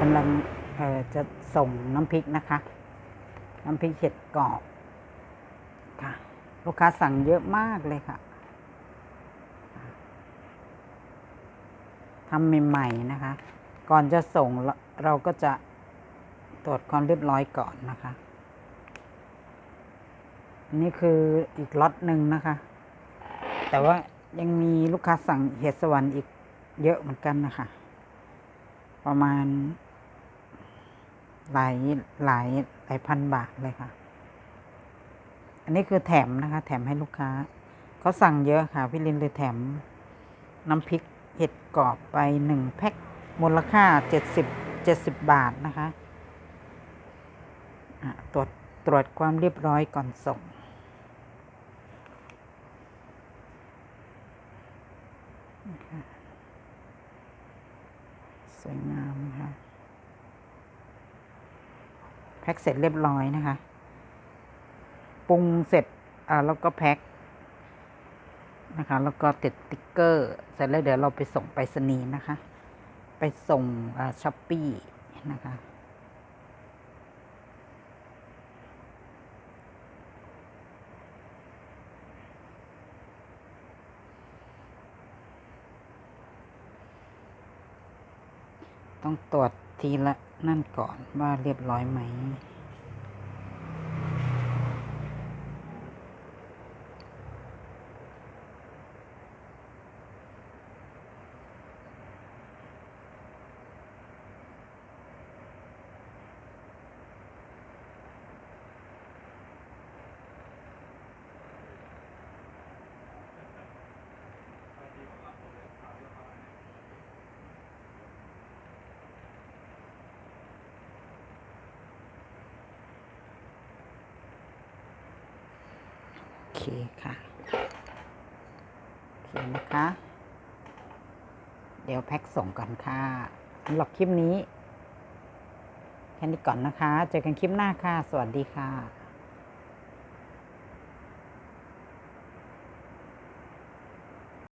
กำลังจะส่งน้ำพริกนะคะ น้ำพริกเห็ดกรอบค่ะ ลูกค้าสั่งเยอะมากเลยค่ะทำใหม่ๆนะคะ ก่อนจะส่งเราก็จะตรวจความเรียบร้อยก่อนนะคะนนี้คืออีกล็อตหนึ่งนะคะ แต่ว่ายังมีลูกค้าสั่งเห็ดสวรรค์อีกเยอะเหมือนกันนะคะ ประมาณ หลายหลายหลายพันบาทเลยค่ะ อันนี้คือแถมนะคะ แถมให้ลูกค้าเขาสั่งเยอะค่ะ พี่ลินเลยแถมน้ำพริกเห็ดกรอบไปหนึ่งแพ็คมูลค่าเจ็ดสิบเจ็ดสิบบาทนะคะะตรวจตรวจความเรียบร้อยก่อนส่ง สวยงามนะคะ พ็คเสร็จเรียบร้อยนะคะ ปรุงเสร็จอ่าแล้วก็แพ็คนะคะ แล้วก็ติดติ๊กเกอร์ เสร็จแล้วเดี๋ยวเราไปส่งไปรษณีย์นะคะ ไปส่งช้อปปี้นะคะต้องตรวจ ทีละนั่นก่อนว่าเรียบร้อยไหม เคค่ะโอเคนะคะ เดี๋ยวแพ็คส่งก่อนค่ะสำหรับคลิปนี้ แค่นี้ก่อนนะคะ เจอกันคลิปหน้าค่ะ สวัสดีค่ะ